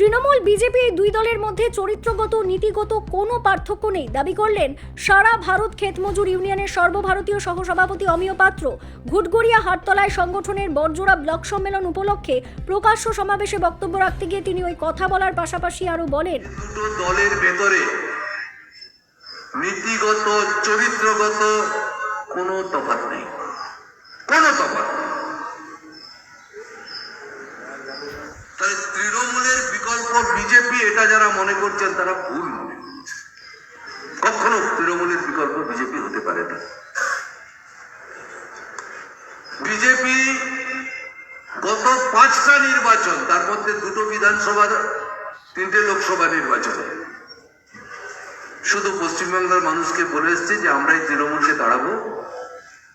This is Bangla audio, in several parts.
তৃণমূল বিজেপি এই দুই দলের মধ্যে চরিত্রগত, নীতিগত কোনো পার্থক্য নেই। দাবি করলেন, সারা ভারত ক্ষেতমজুর ইউনিয়নের সর্বভারতীয় সহসভাপতি অমিয় পাত্র। ঘুটগড়িয়া হাটতলায় সংগঠনের বড়জোড়া ব্লক সম্মেলন উপলক্ষে প্রকাশ্য সমাবেশে বক্তব্য রাখতে গিয়ে তিনি ওই কথা বলার পাশাপাশি আরও বলেন দলের ভেতরে নীতিগত, চরিত্রগত কোনো নেই। কোনো তৃণমূলের বিকল্প বিজেপি এটা যারা মনে করছেন তারা ভুল মনে কখনো তৃণমূলের বিকল্প বিজেপি হতে পারে না। বিজেপি গত পাঁচটা নির্বাচন, তার মধ্যে দুটো বিধানসভার তিনটে লোকসভা নির্বাচনে। শুধু পশ্চিমবাংলার মানুষকে বলে এসছে যে আমরা এই তৃণমূলকে দাঁড়াবো,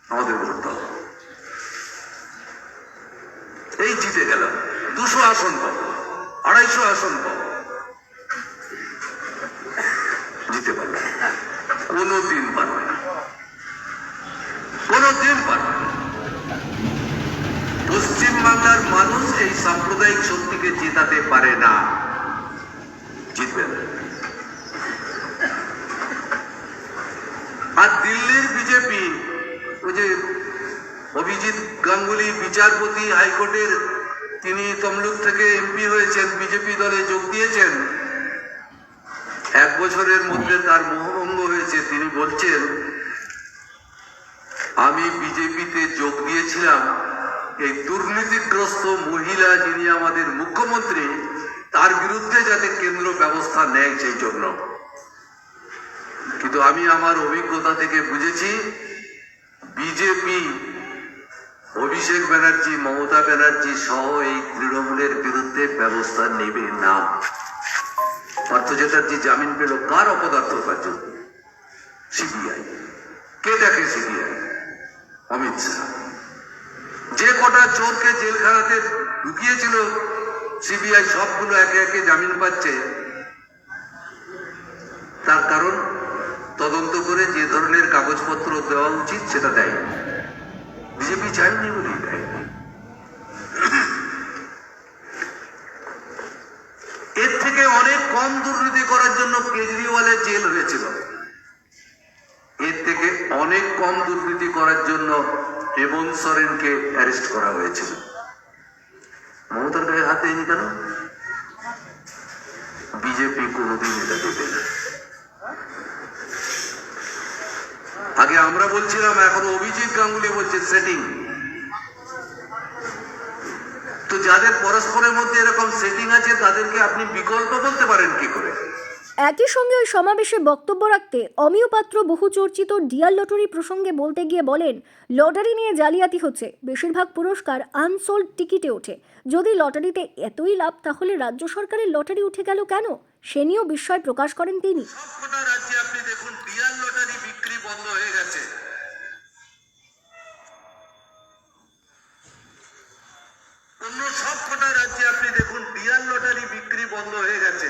আমাদের ভোট দাও। এই জিতে গেলাম। দুশো আসন পাবো। আড়াইশো আসন জিতে পারবে না। কোনো দিন পারবে পশ্চিমবাংলার মানুষ এই সাম্প্রদায়িক শক্তিকে জেতাতে পারে না। জিতবে আর দিল্লির বিজেপি, ওই যে অভিজিৎ গাঙ্গুলি বিচারপতি হাইকোর্টের তিনি তমলুক থেকে এমপি হয়েছেন, বিজেপি দলে যোগ দিয়েছেন। এক বছরের মধ্যে তার মোহভঙ্গ হয়েছে। তিনি বলছেন, আমি বিজেপিতে যোগ দিয়েছিলাম। এই দুর্নীতিগ্রস্ত মহিলা যিনি আমাদের মুখ্যমন্ত্রী, তার বিরুদ্ধে যাতে কেন্দ্র ব্যবস্থা নেয়, সেই জন্য। কিন্তু আমি আমার অভিজ্ঞতা থেকে বুঝেছি, বিজেপি অভিষেক ব্যানার্জি, মমতা ব্যানার্জি সহ এই তৃণমূলের বিরুদ্ধে ব্যবস্থা নেবে না। পার্থ চ্যাটার্জি জামিন পেল কার অপদার্থতার জন্য সিবিআই। কে দেখে সিবিআই? অমিত শাহ। যে কটা চোরকে জেলখানাতে ঢুকিয়েছিল, সিবিআই সবগুলো একে একে জামিন পাচ্ছে। তার কারণ, তদন্ত করে যে ধরনের কাগজপত্র দেওয়া উচিত সেটা দেয় বিজেপি চাইনি দেয়। এর থেকে অনেক কম দুর্নীতি করার জন্য কেজরিওয়ালের জেল হয়েছিল। এর থেকে অনেক কম দুর্নীতি করার জন্য হেমন্ত সোরেনকে অ্যারেস্ট করা হয়েছিল। মমতার গায়ে হাত দেয়নি কেন? বিজেপি কোনোদিন এটা দেবে আগে আমরা বলছিলাম এখন অভিজিৎ গাঙ্গুলি বলছে সেটিং তো যাদের পরস্পরের মধ্যে এরকম সেটিং আছে তাদেরকে আপনি বিকল্প বলতে পারেন কি করে? একই সঙ্গে ওই সমাবেশে বক্তব্য রাখতে অমিয় পাত্র বহু চর্চিত ডিয়ার লটারি প্রসঙ্গে বলতে গিয়ে বলেন লটারি নিয়ে জালিয়াতি হচ্ছে। বেশিরভাগ পুরস্কার আনসোল্ড টিকিটে ওঠে। যদি লটারিতে এতই লাভ তাহলে রাজ্য সরকারের লটারি উঠে গেল কেন? সে নিয়েও বিস্ময় প্রকাশ করেন তিনি সবকটা রাজ্যে আপনি দেখুন ডিয়ার লটারি বিক্রি বন্ধ হয়ে গেছে অন্য সবকটা রাজ্যে আপনি দেখুন ডিয়ার লটারি বিক্রি বন্ধ হয়ে গেছে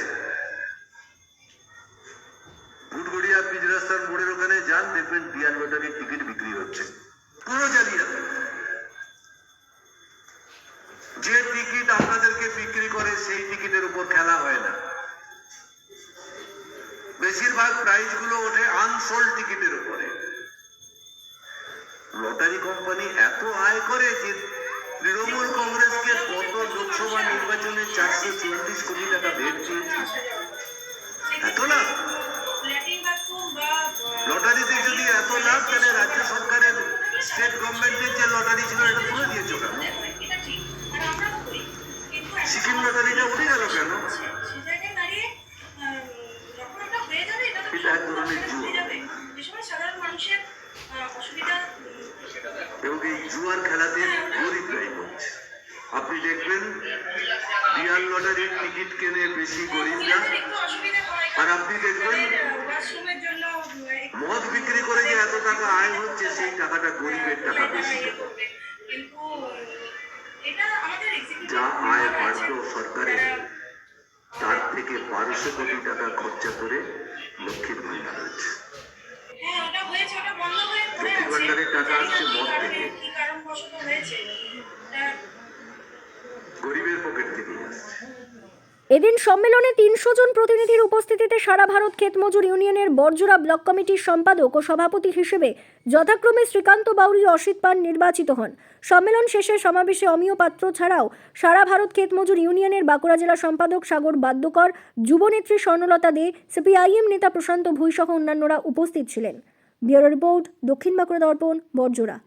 ভুটগড়িয়া পিচ রাস্তার মোড়ের ওখানে যান দেখবেন ডিয়ার লটারির টিকিট বিক্রি হচ্ছে। পুরো জালিয়াতি যে টিকিট আপনাদেরকে বিক্রি করে সেই টিকিটের উপর খেলা হয় না। বেশিরভাগ প্রাইজগুলো ওঠে আনসোল্ড টিকিটের উপরে। লটারি কোম্পানি এত আয় করে যে তৃণমূল কংগ্রেসকে গত লোকসভা নির্বাচনে চারশো চুয়াল্লিশ কোটি টাকা ভেট দিয়েছে। এত লাভ। লটারিতে লাভ তাহলে রাজ্য সরকারের স্টেট গভর্নমেন্টের যে লটারি ছিল, এটা তুলে দিয়েছ কেন? সিকিম লটারিটা উঠে গেল কেন? এটা এক জুয়ার খেলাতে গরিবরাই করছে আপনি দেখবেন ডিয়ার লটারির টিকিট কেনে বেশি গরিবরা। আর আপনি দেখবেন, মদ বিক্রি করে টাকা আয় হচ্ছে সেই টাকাটা গরিবের টাকা বেশি। এটা আমাদের executive যা আয় বাড়লো সরকারের তার থেকে বারোশো কোটি টাকা খরচা করে লক্ষ্মীর ভান্ডার হচ্ছে হ্যাঁ হয়েছে হয়ে লক্ষ্মীর ভান্ডারের টাকা আসছে মদ থেকে। গরিবের পকেট থেকেই আসছে। এদিন সম্মেলনে তিনশো জন প্রতিনিধির উপস্থিতিতে সারা ভারত ক্ষেত মজুর ইউনিয়নের বরজোড়া ব্লক কমিটির সম্পাদক ও সভাপতি হিসেবে যথাক্রমে শ্রীকান্ত বাউরি অসিত পান নির্বাচিত হন। সম্মেলন শেষে সমাবেশে অমিয় পাত্র ছাড়াও সারা ভারত ক্ষেত মজুর ইউনিয়নের বাঁকুড়া জেলা সম্পাদক সাগর বাদ্যকর, যুবনেত্রী স্বর্ণলতা দে, সিপিআইএম নেতা প্রশান্ত ভুঁই সহ অন্যান্যরা উপস্থিত ছিলেন। ব্যুরো রিপোর্ট, দক্ষিণ বাঁকুড়া দর্পণ, বরজোড়া।